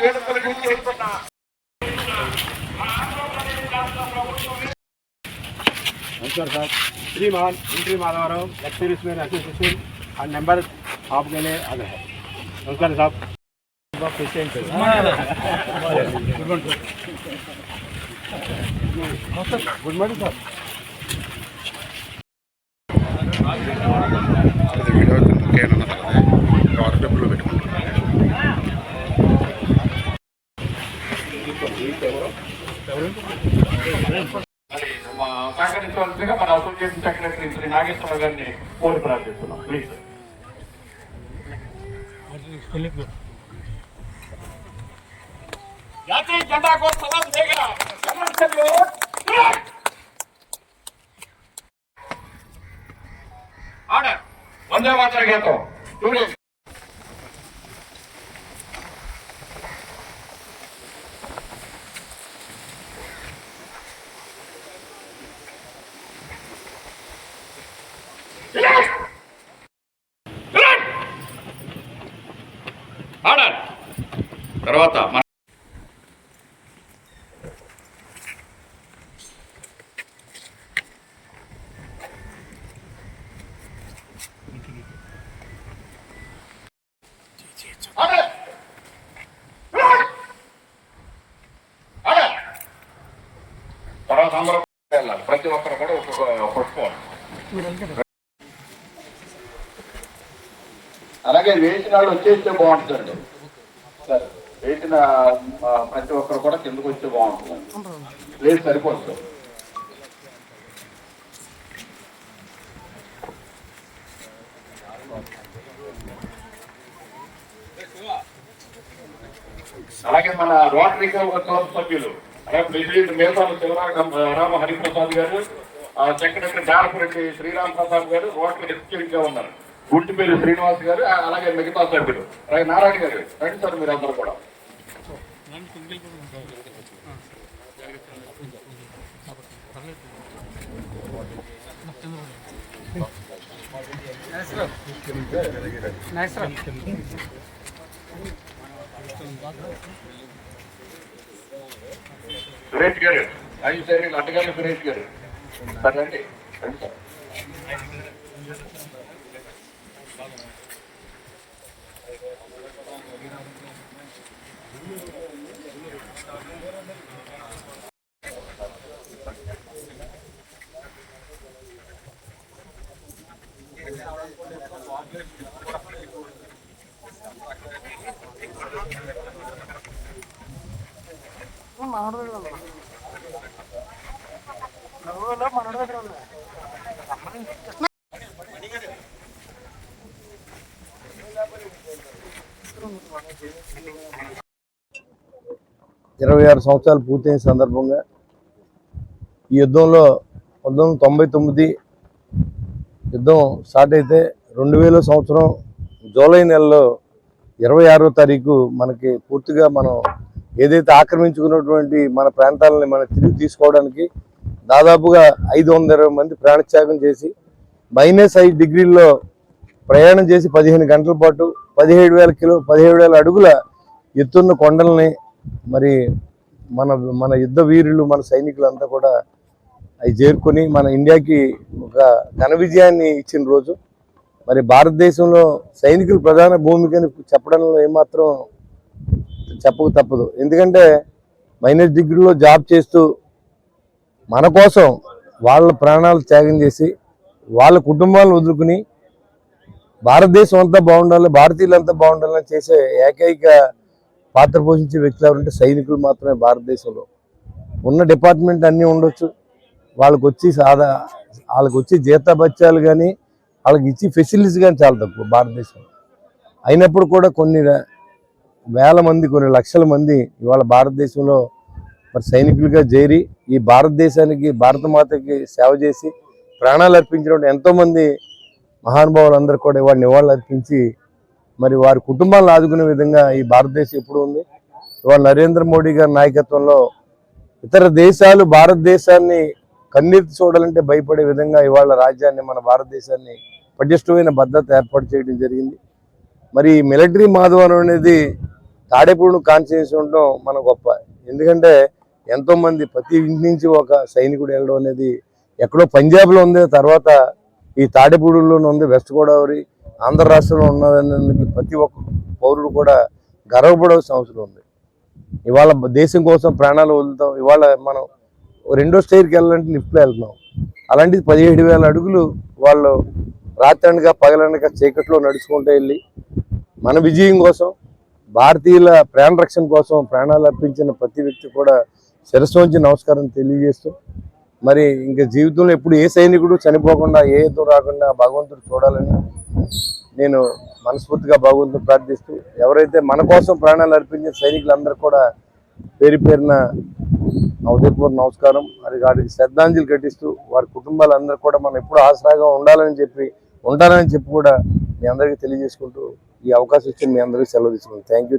వేడుకల గురించి చెప్తున్నా नमस्कार साहब श्रीमान एंट्री माधवराव एक्सपीरियंस में एसोसिएशन और नंबर आपके लिए आगे है नमस्कार साहब पेशेंट गुड मॉर्निंग साहब అది వీడియో కేనన్న తర్వాత వాటర్ డబ్బులు పెట్టుకుంటాం మా సహకరించవలసిందిగా మన అసోసియేషన్ సెక్రటరీ శ్రీ నాగేశ్వర గారిని కోరి ప్రార్థిస్తున్నాం ప్లీజ్ జాతీయ జెండా కోసం సలాం ఆర్డర్ వందే మాత్ర గీతం చూడండి ఆర్డర్ తర్వాత మన తర్వాత అందరూ వెళ్ళాలి. ప్రతి ఒక్కరు కూడా ఒక్కొక్క పుష్పం అలాగే వేసిన వాళ్ళు వచ్చేస్తే బాగుంటుందండి సరే. వేసిన ప్రతి ఒక్కరు కూడా కిందకు వస్తే బాగుంటుంది. లేదు సరిపోతుంది అలాగే మన రోటరీ క్లబ్ సభ్యులు అలాగే ప్రెసిడెంట్ మేసాల శివరామ రామ హరిప్రసాద్ గారు ఆ, సెక్రటరీ డారపురెడ్డి శ్రీరామ్ ప్రసాద్ గారు రోటరీ ఎగ్జిక్యూటివ్గా ఉన్నారు. గుంటిపేరు శ్రీనివాస్ గారు అలాగే మిగతా సభ్యులు. అలాగే నారాయణ గారు రండి సార్ మీరు అందరూ కూడా. సురేష్ గారు ఐదు సరే అడ్డగారు సురేష్ గారు? సార్. ఇరవై ఆరు సంవత్సరాలు పూర్తయిన సందర్భంగా ఈ యుద్ధంలో పంతొమ్మిది వందల తొంభై తొమ్మిది యుద్ధం స్టార్ట్ అయితే రెండు వేల సంవత్సరం జూలై నెలలో ఇరవై ఆరో తారీఖు మనకి పూర్తిగా మనం ఏదైతే ఆక్రమించుకున్నటువంటి మన ప్రాంతాలని మనం తిరిగి తీసుకోవడానికి దాదాపుగా ఐదు వందల మంది ప్రాణత్యాగం చేసి మైనస్ ఐదు డిగ్రీల్లో ప్రయాణం చేసి పదిహేను గంటల పాటు పదిహేడు వేల కిలో పదిహేడు వేల అడుగుల ఎత్తున్న కొండల్ని మరి మన మన యుద్ధ వీరులు మన సైనికులంతా కూడా అవి చేరుకొని మన ఇండియాకి ఒక ఘన విజయాన్ని ఇచ్చిన రోజు. మరి భారతదేశంలో సైనికులు ప్రధాన భూమికని చెప్పడంలో ఏమాత్రం చెప్పక తప్పదు. ఎందుకంటే మైనస్ డిగ్రీలో జాబ్ చేస్తూ మన కోసం వాళ్ళ ప్రాణాలు త్యాగం చేసి వాళ్ళ కుటుంబాలను వదులుకుని భారతదేశం అంతా బాగుండాలి భారతీయులంతా బాగుండాలని చేసే ఏకైక పాత్ర పోషించే వ్యక్తులు ఎవరంటే సైనికులు మాత్రమే భారతదేశంలో. ఉన్న డిపార్ట్మెంట్ అన్నీ ఉండొచ్చు. వాళ్ళకి వచ్చి సాదా వాళ్ళకి వచ్చి జీతాబత్యాలు కానీ వాళ్ళకి ఇచ్చి ఫెసిలిటీస్ కానీ చాలా తక్కువ భారతదేశంలో. అయినప్పుడు కూడా కొన్ని వేల మంది కొన్ని లక్షల మంది ఇవాళ భారతదేశంలో మరి సైనికులుగా చేరి ఈ భారతదేశానికి భారత మాతకి సేవ చేసి ప్రాణాలు అర్పించినటువంటి ఎంతోమంది మహానుభావులందరూ కూడా ఇవాళ నివాళులు అర్పించి మరి వారి కుటుంబాలను ఆదుకునే విధంగా ఈ భారతదేశం ఎప్పుడు ఉంది? ఇవాళ నరేంద్ర మోడీ గారి నాయకత్వంలో ఇతర దేశాలు భారతదేశాన్ని కన్నీరు చూడాలంటే భయపడే విధంగా ఇవాళ రాజ్యాన్ని మన భారతదేశాన్ని పటిష్టమైన భద్రత ఏర్పాటు చేయడం జరిగింది. మరి ఈ మిలిటరీ మాధవరం అనేది తాడేపూడిని కాన్స్టిట్యూన్సీ ఉండడం మన గొప్ప. ఎందుకంటే ఎంతోమంది ప్రతి ఇంటి నుంచి ఒక సైనికుడు వెళ్ళడం అనేది ఎక్కడో పంజాబ్లో ఉంది. తర్వాత ఈ తాడేపూడిలోనే ఉంది వెస్ట్ గోదావరి ఆంధ్ర రాష్ట్రంలో ఉన్నదానికి ప్రతి ఒక్క పౌరుడు కూడా గర్వపడవలసిన అవసరం ఉంది. ఇవాళ దేశం కోసం ప్రాణాలు వదులుతాం. ఇవాళ మనం రెండో స్టేర్కి వెళ్ళాలంటే లిఫ్ట్లో వెళ్తున్నాం. అలాంటిది పదిహేడు వేల అడుగులు వాళ్ళు రాత్రనగా పగలనగా చీకట్లో నడుచుకుంటూ వెళ్ళి మన విజయం కోసం భారతీయుల ప్రాణ రక్షణ కోసం ప్రాణాలు అర్పించిన ప్రతి వ్యక్తి కూడా శిరస్సు నుంచి నమస్కారం తెలియజేస్తూ మరి ఇంకా జీవితంలో ఎప్పుడు ఏ సైనికుడు చనిపోకుండా ఏ యుద్ధం రాకుండా భగవంతుడు చూడాలని నేను మనస్ఫూర్తిగా భగవంతుడు ప్రార్థిస్తూ ఎవరైతే మన కోసం ప్రాణాలు అర్పించిన సైనికులందరూ కూడా పేరు పేరున ఉదయపూర్ నమస్కారం. అది వాటికి శ్రద్ధాంజలి ఘటిస్తూ వారి కుటుంబాలందరూ కూడా మనం ఎప్పుడు ఆసరాగా ఉండాలని చెప్పి ఉంటానని చెప్పి కూడా మీ అందరికీ తెలియజేసుకుంటూ ఈ అవకాశం ఇచ్చి మీ అందరికీ సెలవు తీసుకుంటాను థ్యాంక్ యూ